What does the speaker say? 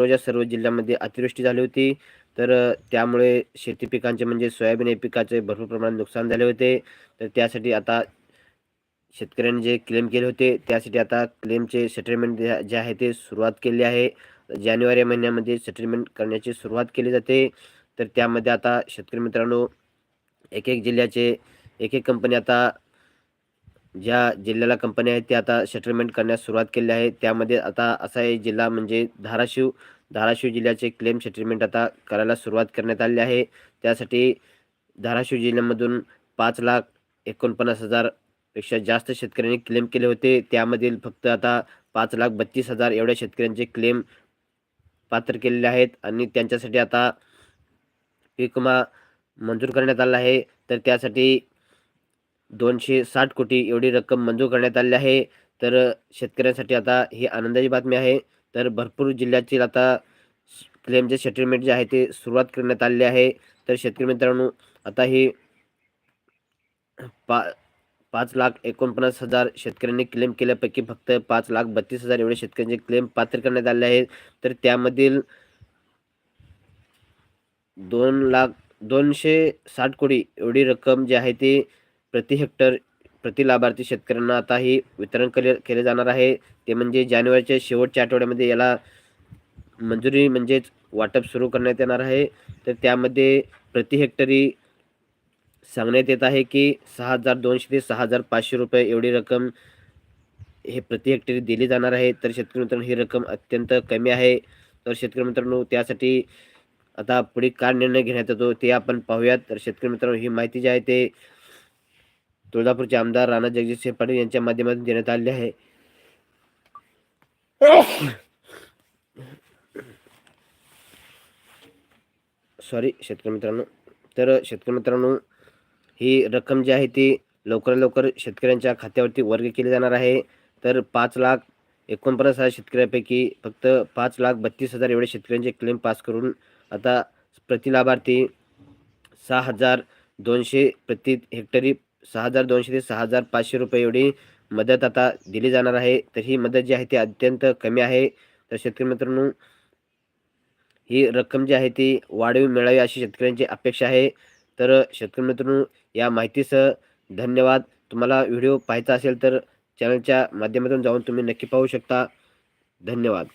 सर्वच्या सर्व जिल्ह्यामध्ये अतिवृष्टी झाली होती. तर त्यामुळे शेती पिकांचे म्हणजे सोयाबीन या पिकाचे भरपूर प्रमाणात नुकसान झाले होते. तर त्यासाठी आता शेतकऱ्यांनी जे क्लेम केले होते त्यासाठी आता क्लेमचे सेटलमेंट जे आहे ते सुरुवात केली आहे. जानेवारी महिन्यामध्ये सेटलमेंट करण्याची सुरुवात केली जाते. तर त्यामध्ये आता शेतकरी मित्रांनो एक एक जिल्ह्याचे एक एक कंपनी आता ज्या जिल्ह्याला कंपन्या आहेत ते आता सेटलमेंट करण्यास सुरुवात केली आहे. त्यामध्ये आता असा एक जिल्हा म्हणजे धाराशिव. धाराशिव जिल्ह्याचे क्लेम सेटलमेंट आता करायला सुरुवात करण्यात आली आहे. त्यासाठी धाराशिव जिल्ह्यामधून पाच लाख एकोणपन्नास हजारपेक्षा जास्त शेतकऱ्यांनी क्लेम केले होते. त्यामधील फक्त आता पाच लाख बत्तीस हजार एवढ्या शेतकऱ्यांचे क्लेम पात्र केलेले आहेत. आणि त्यांच्यासाठी आता पीक विमा मंजूर करण्यात आला आहे. तर त्यासाठी दोनशे साठ कोटी एवढी रक्कम मंजूर करण्यात आली आहे. तर शेतकऱ्यांसाठी आता ही आनंदाची बातमी आहे. तर भरपूर जिल्ह्यातील आता क्लेमचे सेटलमेंट जे आहे ते सुरुवात करण्यात आलेली आहे. तर शेतकरी मित्रांनो आता ही पा पाच लाख एकोणपन्नास हजार शेतकऱ्यांनी क्लेम केल्यापैकी फक्त पाच लाख बत्तीस हजार एवढे शेतकऱ्यांचे क्लेम पात्र करण्यात आले आहेत. तर त्यामधील दोन लाख दोनशे साठ कोटी एवढी रक्कम जी आहे ती प्रति हेक्टर प्रति लाभार्थी शेतकऱ्यांना आता ही वितरण केले केले जाणार आहे. ते म्हणजे जानेवारीच्या शेवटच्या आठवड्यामध्ये याला मंजुरी म्हणजेच वाटप सुरू करण्यात येणार आहे. तर त्यामध्ये प्रति हेक्टरी सांगण्यात येत आहे की सहा हजार दोनशे ते सहा हजार पाचशे रुपये एवढी रक्कम हे प्रति हेक्टरी दिली जाणार आहे. तर शेतकरी मित्रांनो ही रक्कम अत्यंत कमी आहे. तर शेतकरी मित्रांनो त्यासाठी आता पुढे काय निर्णय घेण्यात येतो ते आपण पाहूयात. तर शेतकरी मित्रांनो ही माहिती जी आहे ते तुळजापूरचे आमदार राणा जगजितसिंह पाटील यांच्या माध्यमातून देण्यात आले आहे. सॉरी शेतकरी मित्रांनो. तर शेतकरी मित्रांनो ही रक्कम जी आहे ती लवकरात लवकर शेतकऱ्यांच्या खात्यावरती वर्ग केली जाणार आहे. तर पाच लाख एकोणपन्नास हजार शेतकऱ्यापैकी फक्त पाच लाख बत्तीस हजार एवढे शेतकऱ्यांचे क्लेम पास करून आता प्रति लाभार्थी सहा हजार दोनशे प्रति हेक्टरी सहा हजार दोनशे ते सहा हजार पाचशे रुपये एवढी मदत आता दिली जाणार आहे. तर ही मदत जी आहे ती अत्यंत कमी आहे. तर शेतकरी मित्रांनो ही रक्कम जी आहे ती वाढवी मिळावी अशी शेतकऱ्यांची अपेक्षा आहे. तर शेतकरी मित्रांनो या माहितीसह धन्यवाद. तुम्हाला व्हिडिओ पाहायचा असेल तर चॅनलच्या माध्यमातून जाऊन तुम्ही नक्की पाहू शकता. धन्यवाद.